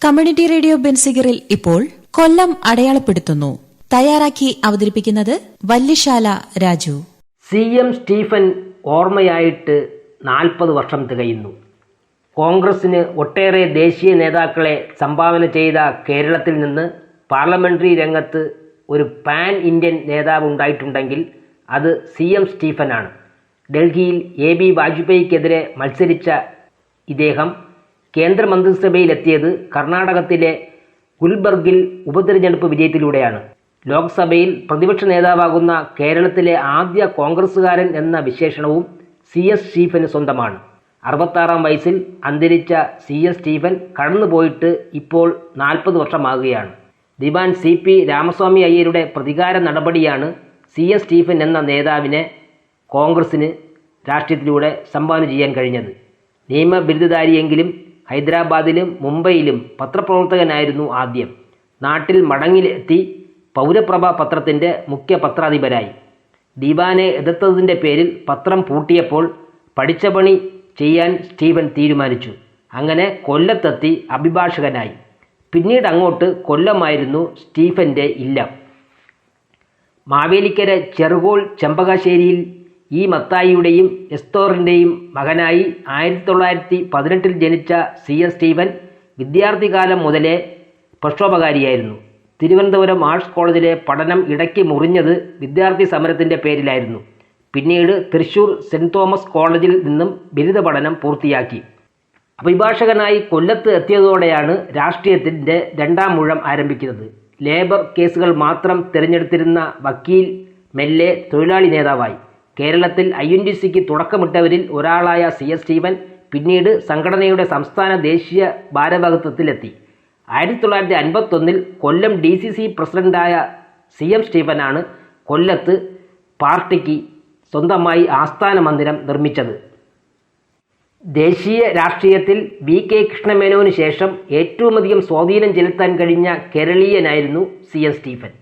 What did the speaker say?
Community radio ബെൻസിഗറിൽ ഇപ്പോൾ കൊല്ലം അടയാളപ്പെടുത്തുന്നു. തയ്യാറാക്കി അവതരിപ്പിക്കുന്നത് വല്യശാല രാജു. സി എം സ്റ്റീഫൻ ഓർമ്മയായിട്ട് നാൽപ്പത് വർഷം തികയുന്നു. കോൺഗ്രസിന് ഒട്ടേറെ ദേശീയ നേതാക്കളെ സംഭാവന ചെയ്ത കേരളത്തിൽ നിന്ന് പാർലമെന്ററി രംഗത്ത് ഒരു പാൻ ഇന്ത്യൻ നേതാവ് ഉണ്ടായിട്ടുണ്ടെങ്കിൽ അത് സി എം സ്റ്റീഫനാണ്. ഡൽഹിയിൽ എ ബി വാജ്പേയിക്കെതിരെ മത്സരിച്ച ഇദ്ദേഹം കേന്ദ്രമന്ത്രിസഭയിലെത്തിയത് കർണാടകത്തിലെ ഗുൽബർഗിൽ ഉപതെരഞ്ഞെടുപ്പ് വിജയത്തിലൂടെയാണ്. ലോക്സഭയിൽ പ്രതിപക്ഷ നേതാവാകുന്ന കേരളത്തിലെ ആദ്യ കോൺഗ്രസ്സുകാരൻ എന്ന വിശേഷണവും സി എസ് സ്റ്റീഫന് സ്വന്തമാണ്. അറുപത്താറാം വയസ്സിൽ അന്തരിച്ച സി എസ് സ്റ്റീഫൻ കടന്നുപോയിട്ട് ഇപ്പോൾ നാൽപ്പത് വർഷമാകുകയാണ്. ദിവാൻ സി പി രാമസ്വാമി അയ്യരുടെ പ്രതികാര നടപടിയാണ് സി എസ് സ്റ്റീഫൻ എന്ന നേതാവിനെ കോൺഗ്രസിന് രാഷ്ട്രീയത്തിലൂടെ സംഭാവന ചെയ്യാൻ കഴിഞ്ഞത്. നിയമബിരുദധാരിയെങ്കിലും ഹൈദരാബാദിലും മുംബൈയിലും പത്രപ്രവർത്തകനായിരുന്നു ആദ്യം. നാട്ടിൽ മടങ്ങിലെത്തി പൗരപ്രഭ പത്രത്തിന്റെ മുഖ്യ പത്രാധിപരായി. ദിവാനെ എതിർത്തതിന്റെ പേരിൽ പത്രം പൂട്ടിയപ്പോൾ പഠിച്ച പണി ചെയ്യാൻ സ്റ്റീവൻ തീരുമാനിച്ചു. അങ്ങനെ കൊല്ലത്തെത്തി അഭിഭാഷകനായി. പിന്നീട് അങ്ങോട്ട് കൊല്ലമായിരുന്നു സ്റ്റീഫന്റെ ഇല്ലം. മാവേലിക്കര ചെറുകോൾ ചെമ്പകശ്ശേരിയിൽ ഈ മത്തായിയുടെയും എസ്തോറിന്റെയും മകനായി ആയിരത്തി തൊള്ളായിരത്തി പതിനെട്ടിൽ ജനിച്ച സി എസ് സ്റ്റീവൻ വിദ്യാർത്ഥികാലം മുതലേ പ്രക്ഷോഭകാരിയായിരുന്നു. തിരുവനന്തപുരം ആർട്സ് കോളേജിലെ പഠനം ഇടയ്ക്ക് മുറിഞ്ഞത് വിദ്യാർത്ഥി സമരത്തിന്റെ പേരിലായിരുന്നു. പിന്നീട് തൃശൂർ സെന്റ് തോമസ് കോളേജിൽ നിന്നും ബിരുദ പഠനം പൂർത്തിയാക്കി. അഭിഭാഷകനായി കൊല്ലത്ത് എത്തിയതോടെയാണ് രാഷ്ട്രീയത്തിന്റെ രണ്ടാം മുഴം ആരംഭിക്കുന്നത്. ലേബർ കേസുകൾ മാത്രം തിരഞ്ഞെടുത്തിരുന്ന വക്കീൽ മെല്ലെ തൊഴിലാളി നേതാവായി. കേരളത്തിൽ ഐ എൻ ഡി സിക്ക് തുടക്കമിട്ടവരിൽ ഒരാളായ സി എസ് സ്റ്റീവൻ പിന്നീട് സംഘടനയുടെ സംസ്ഥാന ദേശീയ ഭാരവാഹിത്വത്തിലെത്തി. ആയിരത്തി തൊള്ളായിരത്തി അൻപത്തൊന്നിൽ കൊല്ലം ഡി സി സി പ്രസിഡന്റായ സി എം സ്റ്റീഫനാണ് കൊല്ലത്ത് പാർട്ടിക്ക് സ്വന്തമായി ആസ്ഥാന മന്ദിരം നിർമ്മിച്ചത്. ദേശീയ രാഷ്ട്രീയത്തിൽ വി കെ കൃഷ്ണമേനോന് ശേഷം ഏറ്റവുമധികം സ്വാധീനം ചെലുത്താൻ കഴിഞ്ഞ കേരളീയനായിരുന്നു സി എസ് സ്റ്റീഫൻ